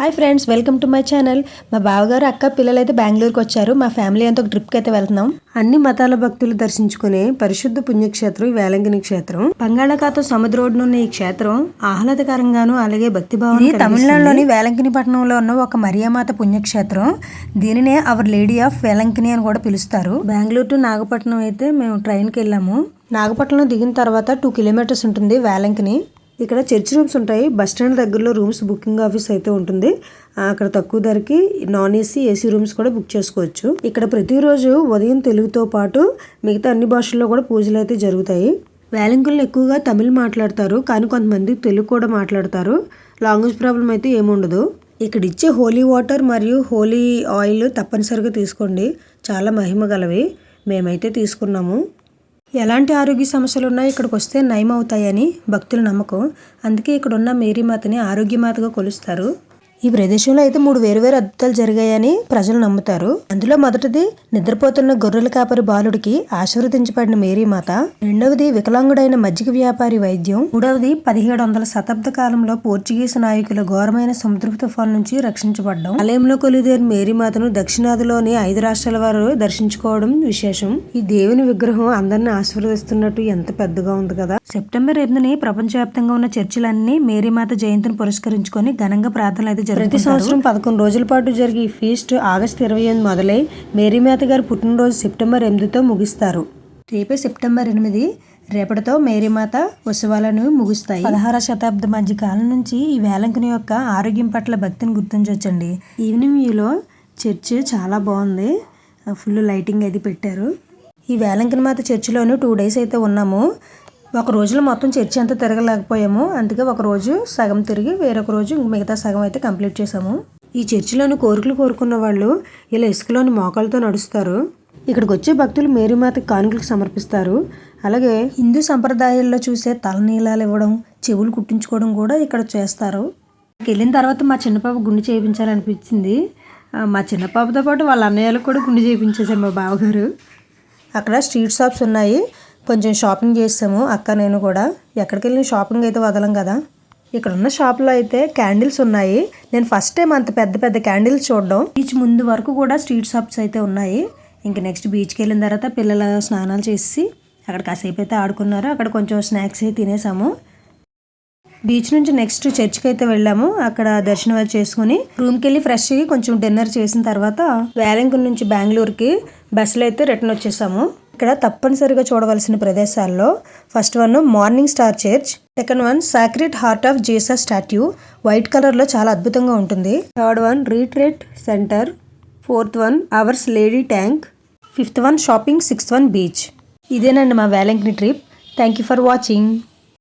Hi friends welcome to my channel. మా బావగారు అక్క పిల్లలు అయితే బెంగళూరుకి వచ్చారు. మా ఫ్యామిలీ అంతా ఒక ట్రిప్కి అయితే వెళ్తున్నాం. అన్ని మతాల భక్తులు దర్శించుకునే పరిశుద్ధ పుణ్యక్షేత్రం ఈ వేలంగిని క్షేత్రం. బంగాళాఖాతం సముద్ర ఒడ్డున ఉన్న ఈ క్షేత్రం ఆహ్లాదకరంగాను అలాగే భక్తి భావం తమిళనాడులోని వేలంకిని పట్టణంలో ఉన్న ఒక మరియామాత పుణ్యక్షేత్రం. దీనినే అవర్ లేడీ ఆఫ్ వేలంకిని అని కూడా పిలుస్తారు. బెంగళూరు టు నాగపట్నం అయితే మేము ట్రైన్కి వెళ్ళాము. నాగపట్నం దిగిన తర్వాత టూ కిలోమీటర్స్ ఉంటుంది వేలంకిని ఇక్కడ చర్చ్ రూమ్స్ ఉంటాయి. బస్ స్టాండ్ దగ్గరలో రూమ్స్ బుకింగ్ ఆఫీస్ అయితే ఉంటుంది. అక్కడ తక్కువ ధరకి నాన్ ఏసీ ఏసీ రూమ్స్ కూడా బుక్ చేసుకోవచ్చు. ఇక్కడ ప్రతిరోజు ఉదయం తెలుగుతో పాటు మిగతా అన్ని భాషల్లో కూడా పూజలు అయితే జరుగుతాయి. వేలంకుల్లో ఎక్కువగా తమిళ్ మాట్లాడతారు. కానీ కొంతమంది తెలుగు కూడా మాట్లాడతారు. లాంగ్వేజ్ ప్రాబ్లం అయితే ఏముండదు. ఇక్కడ ఇచ్చే హోలీ వాటర్ మరియు హోలీ ఆయిల్ తప్పనిసరిగా తీసుకోండి. చాలా మహిమ గలవి. మేమైతే తీసుకున్నాము. ఎలాంటి ఆరోగ్య సమస్యలు ఉన్నా ఇక్కడికి వస్తే నయం అవుతాయని భక్తుల నమ్మకం. అందుకే ఇక్కడ ఉన్న మేరీమాతని ఆరోగ్యమాతగా కొలుస్తారు. ఈ ప్రదేశంలో అయితే మూడు వేరువేరు అద్భుతాలు జరిగాయని ప్రజలు నమ్ముతారు. అందులో మొదటిది నిద్రపోతున్న గొర్రెల కాపరి బాలుడికి ఆశీర్వదించబడిన మేరీమాత రెండవది వికలాంగుడైన మజ్జిగ వ్యాపారి వైద్యం. మూడవది పదిహేడు వందల శతాబ్ద కాలంలో పోర్చుగీస్ నాయకుల ఘోరమైన సముద్రపు తుఫాన్ నుంచి రక్షించబడ్డం. ఆలయంలో కొలుదేరు మేరీమాతను దక్షిణాదిలోని ఐదు రాష్ట్రాల వారు దర్శించుకోవడం విశేషం. ఈ దేవుని విగ్రహం అందరిని ఆశీర్వదిస్తున్నట్టు ఎంత పెద్దగా ఉంది కదా. సెప్టెంబర్ ఎనిమిదిని ప్రపంచవ్యాప్తంగా ఉన్న చర్చిలన్నీ మేరీమాత జయంతిని పురస్కరించుకొని ఘనంగా ప్రార్థనలు అయితే ప్రతి సంవత్సరం పదకొండు రోజుల పాటు జరిగే ఈ ఫీస్ట్ ఆగస్టు ఇరవై ఎనిమిది మొదలై మేరీమాత గారి పుట్టినరోజు సెప్టెంబర్ ఎనిమిదితో ముగిస్తారు. రేపే సెప్టెంబర్ ఎనిమిది రేపటితో మేరీమాత ఉత్సవాలను ముగుస్తాయి. పదహార శతాబ్దం మధ్య కాలం నుంచి ఈ వేలంకుని యొక్క ఆరోగ్యం పట్ల భక్తిని గుర్తించవచ్చండి ఈవినింగ్ వ్యూలో చర్చ్ చాలా బాగుంది. ఫుల్ లైటింగ్ అది పెట్టారు. ఈ వేలంకిని మాత చర్చిలోనే టూ డేస్ అయితే ఉన్నాము. ఒక రోజులో మొత్తం చర్చి అంతా తిరగలేకపోయాము. అందుకే ఒక రోజు సగం తిరిగి వేరొక రోజు మిగతా సగం అయితే కంప్లీట్ చేసాము ఈ చర్చిలోని కోరికలు కోరుకున్న వాళ్ళు ఇలా ఇసుకలోని మోకాలతో నడుస్తారు. ఇక్కడికి వచ్చే భక్తులు మేరీమాతకి కానుకలకు సమర్పిస్తారు. అలాగే హిందూ సంప్రదాయాల్లో చూసే తలనీలాలు ఇవ్వడం చెవులు కుట్టించుకోవడం కూడా ఇక్కడ చేస్తారు. వెళ్ళిన తర్వాత మా చిన్నపాప గుండె చేయించాలనిపించింది. ఆ, మా చిన్నపాపతో పాటు వాళ్ళ అన్నయ్యలకు కూడా గుండె చేయించేసారు మా బావగారు. అక్కడ స్ట్రీట్ షాప్స్ ఉన్నాయి. కొంచెం షాపింగ్ చేసాము. అక్క నేను కూడా. ఎక్కడికి వెళ్ళిన షాపింగ్ అయితే వదలం కదా. ఇక్కడ ఉన్న షాప్లో అయితే క్యాండిల్స్ ఉన్నాయి. నేను ఫస్ట్ టైం అంత పెద్ద పెద్ద క్యాండిల్స్ చూడడం. బీచ్ ముందు వరకు కూడా స్ట్రీట్ షాప్స్ అయితే ఉన్నాయి. ఇంక నెక్స్ట్ బీచ్కి వెళ్ళిన తర్వాత పిల్లల స్నానాలు చేసి అక్కడ కాసేపు అయితే ఆడుకున్నారు. అక్కడ కొంచెం స్నాక్స్ అయితే తినేసాము. బీచ్ నుంచి నెక్స్ట్ చర్చ్కి అయితే వెళ్ళాము. అక్కడ దర్శనం అది చేసుకుని రూమ్కి వెళ్ళి ఫ్రెష్ అయ్యి కొంచెం డిన్నర్ చేసిన తర్వాత వేలంకున్ నుంచి బెంగళూరుకి బస్సులో అయితే రిటర్న్ వచ్చేసాము. ఇక్కడ తప్పనిసరిగా చూడవలసిన ప్రదేశాల్లో first one morning star church second one sacred heart of Jesus statue. White కలర్లో చాలా అద్భుతంగా ఉంటుంది. Third one retreat centre fourth one ours lady tank fifth one shopping sixth one beach. ఇదేనండి మా Velankanni trip. Thank you for watching.